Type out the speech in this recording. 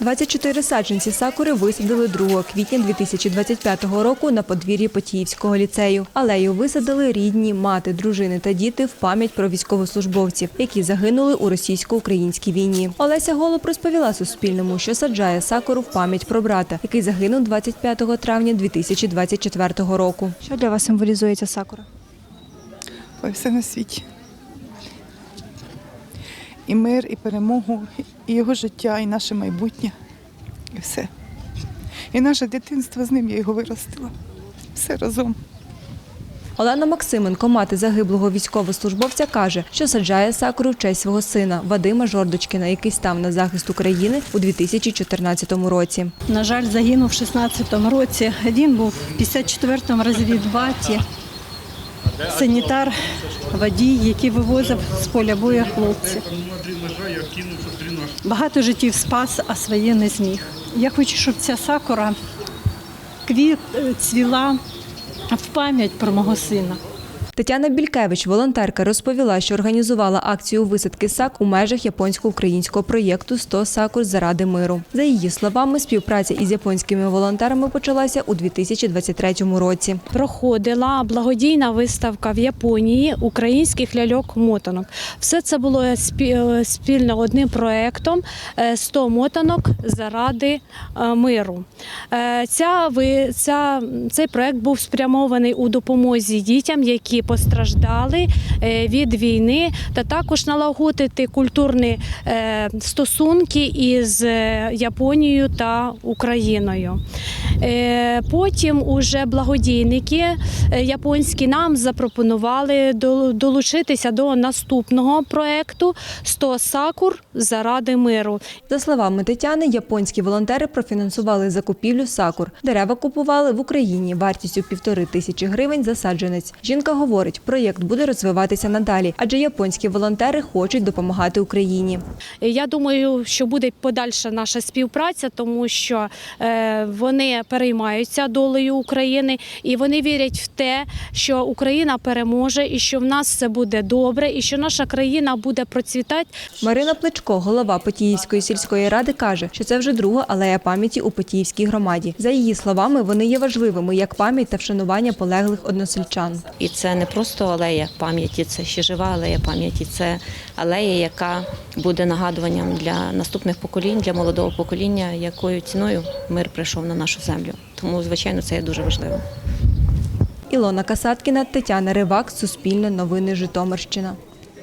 24 саджанці сакури висадили 2 квітня 2025 року на подвір'ї Потіївського ліцею. Алею висадили рідні, мати, дружини та діти в пам'ять про військовослужбовців, які загинули у російсько-українській війні. Олеся Голуб розповіла Суспільному, що саджає сакуру в пам'ять про брата, який загинув 25 травня 2024 року. Що для вас символізує ця сакура? Ой, все на світі. І мир, і перемогу, і його життя, і наше майбутнє. І все. І наше дитинство з ним я його виростила. Все разом. Олена Максименко, мати загиблого військовослужбовця, каже, що саджає сакуру в честь свого сина Вадима Жордочкина, який став на захист України у 2014 році. На жаль, загинув в 16-му році. Він був в 54-му розвідбаті, санітар, водій, який вивозив з поля бою хлопців. Багато життів спас, а своє не зміг. Я хочу, щоб ця сакура квіт е, цвіла в пам'ять про мого сина. Тетяна Бількевич, волонтерка, розповіла, що організувала акцію висадки сак у межах японсько-українського проєкту «100 сакур заради миру. За її словами, співпраця із японськими волонтерами почалася у 2023 році. проходила благодійна виставка в Японії українських ляльок-мотанок. Все це було е, спільно одним проектом е, 100 мотанок заради е, миру. Е, Ця, ця, цей проект був спрямований у допомозі дітям, які постраждали е, від війни, та також налагодити культурні е, стосунки із е, Японією та Україною. Е, Потім уже благодійники е, японські нам запропонували долучитися до наступного проекту «100 сакур заради миру. За словами Тетяни, японські волонтери профінансували закупівлю сакур. Дерева купували в Україні вартістю півтори тисячі гривень за саджанець. Жінка говорить, проєкт буде розвиватися надалі, адже японські волонтери хочуть допомагати Україні. Я думаю, що буде подальша наша співпраця, тому що е, вони переймаються долею України і вони вірять в те, що Україна переможе і що в нас все буде добре, і що наша країна буде процвітати. Марина Плечко, голова Потіївської сільської ради, каже, що це вже друга алея пам'яті у Потіївській громаді. За її словами, вони є важливими як пам'ять та вшанування полеглих односельчан. І це не просто алея пам'яті, це ще жива алея пам'яті. Це алея, яка буде нагадуванням для наступних поколінь, для молодого покоління, якою ціною мир прийшов на нашу землю. Тому, звичайно, це є дуже важливо. Ілона Касаткіна, Тетяна Ривак, Суспільне новини Житомирщина.